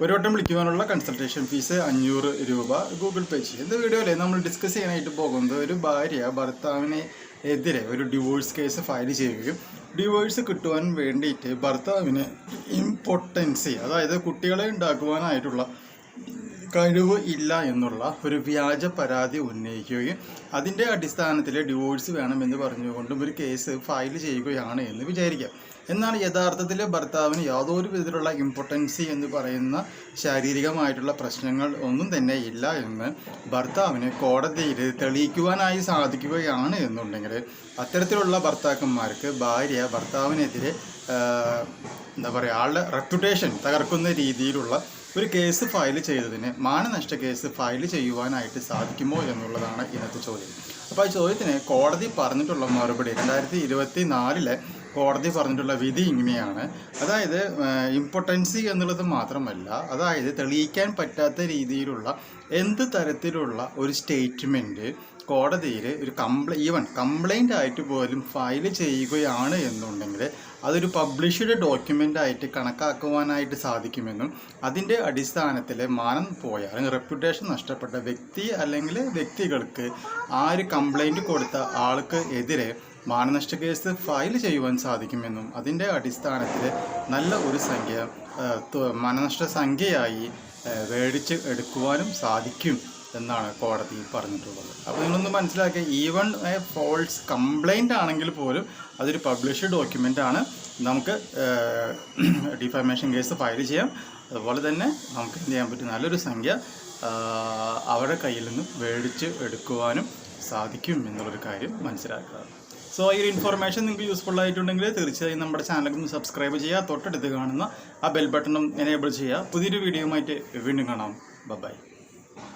ഒരു വട്ടം വിളിക്കുവാനുള്ള consultation fees അഞ്ഞൂറ് രൂപ ഗൂഗിൾ പേ ചെയ്യും இந்த വീഡിയോയിൽ നമ്മൾ ഡിസ്കസ് ചെയ്യാനായിട്ട് പോകുന്നത് ഒരു ഭാര്യ ഭർത്താവിനെ എതിരെ ഒരു ഡിവോഴ്സ് കേസ് ഫയൽ ചെയ്യുകയും ഡിവോഴ്സ് കിട്ടുവാൻ വേണ്ടിയിട്ട് ഭർത്താവിന് ഇമ്പോർട്ടൻസി അതായത് കുട്ടികളെ ഉണ്ടാക്കുവാനായിട്ടുള്ള കഴിവ് ഇല്ല എന്നുള്ള ഒരു വ്യാജ പരാതി ഉന്നയിക്കുകയും അതിന്റെ അടിസ്ഥാനത്തിൽ ഡിവോഴ്സ് വേണമെന്ന് പറഞ്ഞുകൊണ്ടും ഒരു കേസ് ഫയൽ ചെയ്യുകയാണ് എന്ന് വിചാരിക്കാം. എന്നാൽ യഥാർത്ഥത്തിൽ ഭർത്താവിന് യാതൊരു വിധത്തിലുള്ള ഇമ്പോർട്ടൻസി എന്ന് പറയുന്ന ശാരീരികമായിട്ടുള്ള പ്രശ്നങ്ങൾ ഒന്നും തന്നെ ഇല്ല എന്ന് ഭർത്താവിന് കോടതിയിൽ തെളിയിക്കുവാനായി സാധിക്കുകയാണ് എന്നുണ്ടെങ്കിൽ അത്തരത്തിലുള്ള ഭർത്താക്കന്മാർക്ക് ഭാര്യ ഭർത്താവിനെതിരെ എന്താ പറയുക ആളുടെ റെപ്യൂട്ടേഷൻ തകർക്കുന്ന രീതിയിലുള്ള ഒരു കേസ് ഫയൽ ചെയ്തതിന് മാനനഷ്ട കേസ് ഫയൽ ചെയ്യുവാനായിട്ട് സാധിക്കുമോ എന്നുള്ളതാണ് ഇന്നത്തെ ചോദ്യം. അപ്പോൾ ആ ചോദ്യത്തിന് കോടതി പറഞ്ഞിട്ടുള്ള മറുപടി രണ്ടായിരത്തി ഇരുപത്തി നാലിലെ കോടതി പറഞ്ഞിട്ടുള്ള വിധി ഇങ്ങനെയാണ്. അതായത് ഇമ്പോർട്ടൻസി എന്നുള്ളത് മാത്രമല്ല അതായത് തെളിയിക്കാൻ പറ്റാത്ത രീതിയിലുള്ള എന്ത് തരത്തിലുള്ള ഒരു സ്റ്റേറ്റ്മെന്റ് കോടതിയിൽ ഒരു കംപ്ലൈ ഈവൻ കംപ്ലൈന്റ് ആയിട്ട് പോലും ഫയൽ ചെയ്യുകയാണ് എന്നുണ്ടെങ്കിൽ അതൊരു പബ്ലിഷ്ഡ് ഡോക്യുമെന്റ് ആയിട്ട് കണക്കാക്കുവാനായിട്ട് സാധിക്കുമെന്നും അതിന്റെ അടിസ്ഥാനത്തിൽ മാനം പോയ അല്ലെങ്കിൽ റെപ്യൂട്ടേഷൻ നഷ്ടപ്പെട്ട വ്യക്തി അല്ലെങ്കിൽ വ്യക്തികൾക്ക് ആ ഒരു കംപ്ലൈന്റ് കൊടുത്ത ആൾക്ക് എതിരെ മാനനഷ്ട കേസ് ഫയൽ ചെയ്യുവാൻ സാധിക്കുമെന്നും അതിന്റെ അടിസ്ഥാനത്തിൽ നല്ല ഒരു സംഖ്യ മാനനഷ്ട സംഖ്യയായി മേടിച്ച് എടുക്കുവാനും സാധിക്കും. എന്നാണ് കോടതി പറഞ്ഞിട്ടുള്ളത്. അപ്പോൾ നിങ്ങളൊന്ന് മനസ്സിലാക്കുക ഈവൺ ഫോൾസ് കംപ്ലൈന്റ് ആണെങ്കിൽ പോലും അതൊരു പബ്ലിഷ്ഡ് ഡോക്യുമെന്റ് ആണ്. നമുക്ക് ഡിഫർമേഷൻ കേസ് ഫയൽ ചെയ്യാം. അതുപോലെ തന്നെ നമുക്ക് എന്ത് ചെയ്യാൻ പറ്റും? നല്ലൊരു സംഖ്യ അവരുടെ കയ്യിൽ നിന്ന് മേടിച്ച് എടുക്കുവാനും സാധിക്കും എന്നുള്ളൊരു കാര്യം മനസ്സിലാക്കുക. സോ ഈ ഒരു ഇൻഫർമേഷൻ നിങ്ങൾക്ക് യൂസ്ഫുൾ ആയിട്ടുണ്ടെങ്കിൽ തീർച്ചയായും നമ്മുടെ ഒന്ന് സബ്സ്ക്രൈബ് ചെയ്യുക. തൊട്ടടുത്ത് കാണുന്ന ആ ബെൽ ബട്ടണും എനേബിൾ ചെയ്യുക. പുതിയൊരു വീഡിയോ ആയിട്ട് വീണ്ടും കാണാം. ബൈ